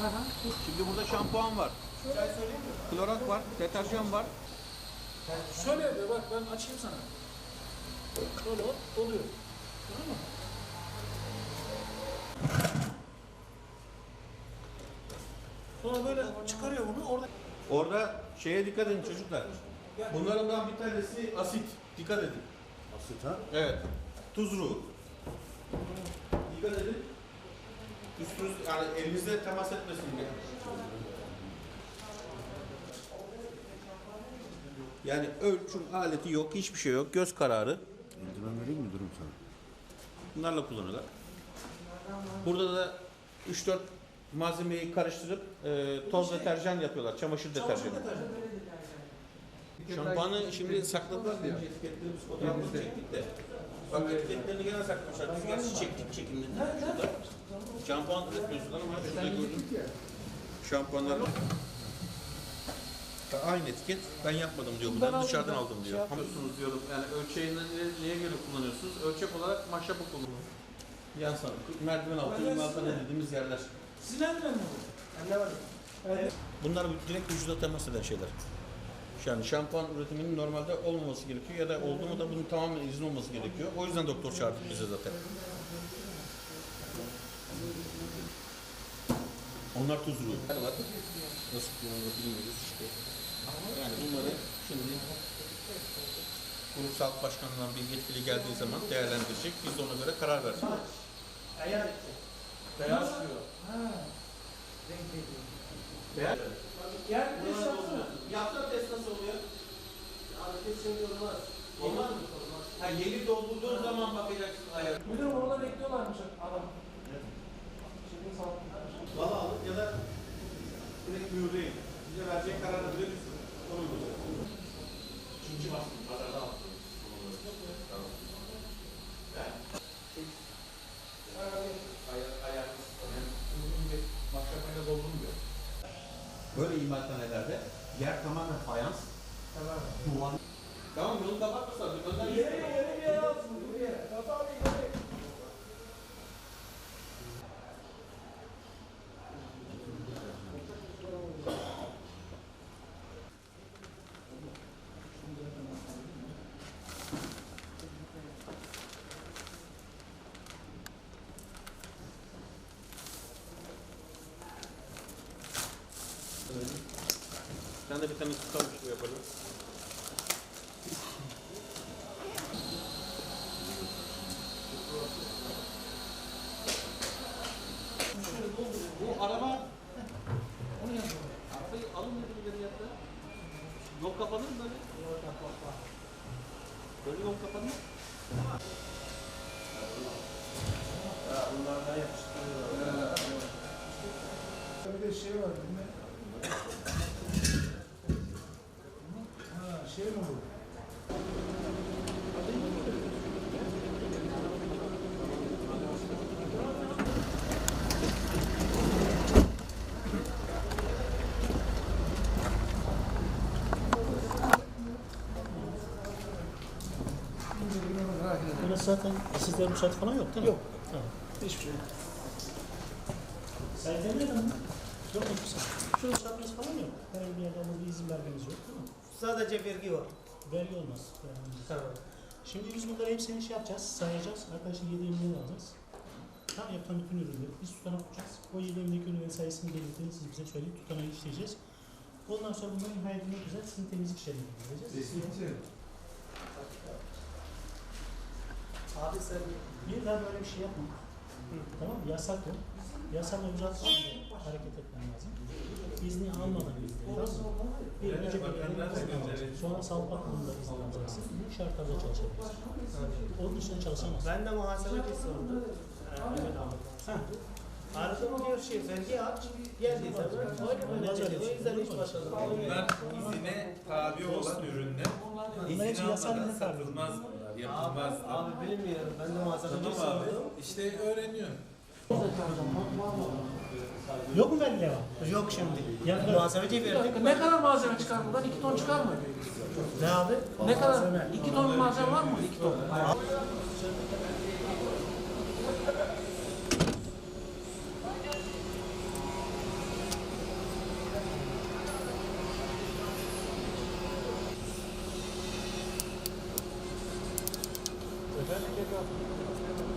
Hı hı. Şimdi burada şampuan var. Klorak var, deterjan var. Şöyle yapıyor bak ben açayım sana. Böyle hop oluyor. Tamam mı? Sonra böyle çıkarıyor bunu orada. Orada şeye dikkat edin çocuklar. Bunlardan bir tanesi asit. Dikkat edin. Asit ha? Evet. Tuzru. Dikkat edin. Üstünüz yani elinizde temas etmesin diye. Yani ölçüm aleti yok, hiçbir şey yok. Göz kararı. Eldiven vereyim mi durum sana? Bunlarla kullanıyorlar. Burada da 3-4 malzemeyi karıştırıp e, toz deterjan yapıyorlar. Çamaşır deterjanı. Şampuanı şimdi sakladılar diye. Etiketlerimiz fotoğrafını çektik de. Bak etiketlerini gene saklamışlar. Biz gerçi çektik çekimini. Şurada. Şampuan üretmiyorsunuz ama şurada gördüm. Şampuanlar Aynı etiket. Ben yapmadım diyor. Ben Bunları dışarıdan aldım şey diyor. Yapıyorsunuz diyorum. Yani ölçeğini ne- neye göre kullanıyorsunuz? Ölçek olarak maşrapa kullanıyorsunuz. Yan sana. Merdiven altı, ne dediğimiz yerler. Sizin mi bu? Elde var. Evet. Bunlar direkt vücuda temas eden şeyler. Yani şampuan üretiminin normalde olmaması gerekiyor ya da oldu mu da bunun tamamen izin olması gerekiyor. O yüzden doktor çağırdı bize zaten. Onlar tuzlu. Var. Nasıl kullanılır bilmiyoruz işte. Yani bunları şimdi Grup Sağlık Başkanı'ndan bir yetkili geldiği zaman değerlendirecek. Biz de ona göre karar vereceğiz. Beyaz diyor. Ha. Renk veriyor. Beyaz. Yani bir şey yapsana. Yaptığın test nasıl oluyor? Abi test olmaz. Olmaz mı? Ha, yeni doldurduğun zaman bakacaksın ayar. Müdür orada bekliyorlarmış adam. Şimdi sağlık. Valla alın ya da direkt mühürleyin. Bize verecek kararı verirsin. Onu bulacağız. İkinci baskın pazarda aldım. Tamam. Yani bir. Böyle imalathanelerde yer tamamen fayans. Tamam. Duvar. Tamam yolu kapatmışlar. Yere yere bir yere alsın. Bir yere. Kafa abi yere. Sen de bir tane tutalım şu yapalım. Bu araba Onu yapalım. arabayı alın dedi ileri yaptı. Yol kapanır mı böyle? Böyle yol kapanır mı? Şey mi bu? Burası zaten sizde ruhsat falan yok değil mi? Yok. Tamam. Hiçbir şey yok. Sen mi? Yok mu ruhsat? Şu ruhsatınız falan yok. Herhangi bir yerden bir izin vermeniz yok değil mi? Sadece vergi var. Vergi olmaz. Tamam. Şimdi biz bunları hepsini şey yapacağız, sayacağız. Arkadaşın 7 ürünü alacağız. Tam yapılan bütün ürünleri biz tutanak tutacağız. O 7 üründeki ürünlerin sayısını belirttiğini siz bize söyleyin. Tutanağı işleyeceğiz. Ondan sonra bunları imha edilmek üzere sizin temizlik işlemini yapacağız. Abi sen Bir daha böyle bir şey yapma. Tamam mı? Yasak o. Yasakla uzatma hareket etmen lazım. İzni almadan izni. Mı? Bir önce bir yere Sonra sağlık bakımında izin alacaksın. Bu şartlarda çalışabilirsin. Onun dışında çalışamazsın. ben de. Evet abi. Aradım diyor şey vergi aç. Öyle böyle dedi. O yüzden hiç başladım. Bunlar izine tabi olan ürünler. İzin yasal almadan satılmaz bunlar, yapılmaz. Abi bilmiyorum. Ben de muhasebeci Tamam abi. sorumlu. İşte öğreniyorsun. Yok mu vergi leva? Yok şimdi. Ya Muhasebeci Bir verdik. ne kadar malzeme çıkar buradan? 2 ton çıkar mı? Ne abi? Ne kadar? 2 ton malzeme var mı? 2 ton. Efendim?